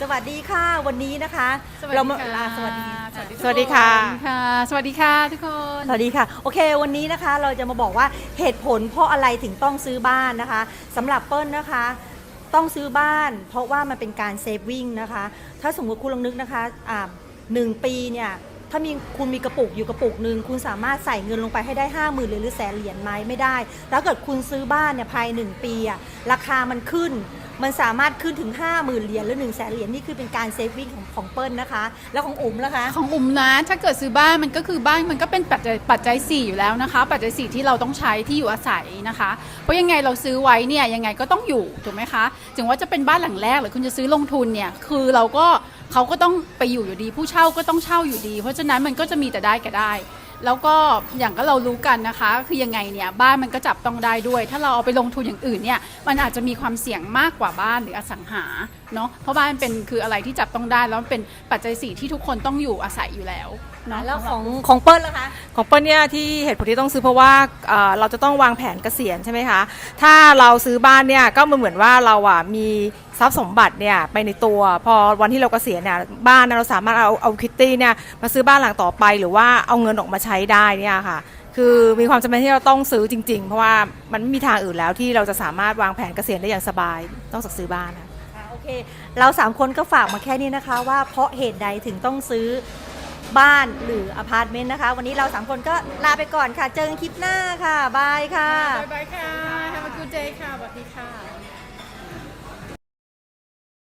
สวัสดีค่ะวันนี้นะคะสวัสดีเรามาค่ะอ่าสวัสดี สวัสดีค่ะ ค่ะ สวัสดีค่ะทุกคน สวัสดีค่ะ โอเค วันนี้นะคะเราจะมาบอกว่าเหตุผลเพราะอะไรถึงต้องซื้อบ้านนะคะสำหรับเปิ้ลนะคะ ต้องซื้อบ้าน เพราะว่ามันเป็นการเซฟวิ่งนะคะ ถ้าสมมติคุณลองนึกนะคะอ่าหนึ่งปีเนี่ย ถ้ามีคุณมีกระปุกอยู่กระปุกหนึ่งคุณสามารถใส่เงินลงไปให้ได้ 5 0,000 หรือหรือแสนเหรียญไหมไม่ได้ แล้วเกิดคุณซื้อบ้านเนี่ยภายหนึ่งปีอะราคามันขึ้น มันสามารถขึ้นถึง 5 0,000 เหรียญหรือ1 0 0 0 0แสนเหรียญนี่คือเป็นการเซฟวิ่งของของเปิ้ลนะคะ แล้วของอุ๋มล่ะคะ ของอุ๋มนะ ถ้าเกิดซื้อบ้านมันก็คือบ้านมันก็เป็นปัจจัยปัจจัย4อยู่แล้วนะคะ ปัจจัย4ที่เราต้องใช้ที่อยู่อาศัยนะคะ เพราะยังไงเราซื้อไว้เนี่ยยังไงก็ต้องอยู่ถูกไหมคะ ถึงว่าจะเป็นบ้านหลังแรกหรือคุณจะซื้อลงทุนเนี่ยคือเราก็ เขาก็ต้องไปอยู่อยู่ดี ผู้เช่าก็ต้องเช่าอยู่ดี เพราะฉะนั้นมันก็จะมีแต่ได้กับได้ แล้วก็อย่างก็เรารู้กันนะคะ คือยังไงเนี่ยบ้านมันก็จับต้องได้ด้วย ถ้าเราเอาไปลงทุนอย่างอื่นเนี่ยมันอาจจะมีความเสี่ยงมากกว่าบ้านหรืออสังหาเนาะเพราะบ้านเป็นคืออะไรที่จับต้องได้แล้วมันเป็นปัจจัยสี่ที่ทุกคนต้องอยู่อาศัยอยู่แล้วเนาะแล้วของของเปิ้ลล่ะคะ ของเปิ้ลเนี่ยที่เหตุผลที่ต้องซื้อเพราะว่าเอ่อเราจะต้องวางแผนเกษียณใช่ไหมคะ ถ้าเราซื้อบ้านเนี่ยก็เหมือนว่าเราอะมีทรัพย์สมบัติเนี่ยไปในตัว พอวันที่เราเกษียณเนี่ยบ้านเราสามารถเอาเอาคิตตี้เนี่ยมาซื้อบ้านหลังต่อไป หรือว่าเอาเงินออกมาใช้ได้เนี่ยค่ะ คือมีความจำเป็นที่เราต้องซื้อจริง ๆ เพราะว่ามันไม่มีทางอื่นแล้วที่เราจะสามารถวางแผนเกษียณได้อย่างสบายต้องจากซื้อบ้านค่ะ อะโอเค เราสามคนก็ฝากมาแค่นี้นะคะว่าเพราะเหตุใดถึงต้องซื้อ บ้านหรืออพาร์ตเมนต์นะคะ วันนี้เราสามคนก็ลาไปก่อนค่ะ เจอกันคลิปหน้าค่ะ บายค่ะ บายบายค่ะ Have a good day ค่ะสวัสดีค่ะ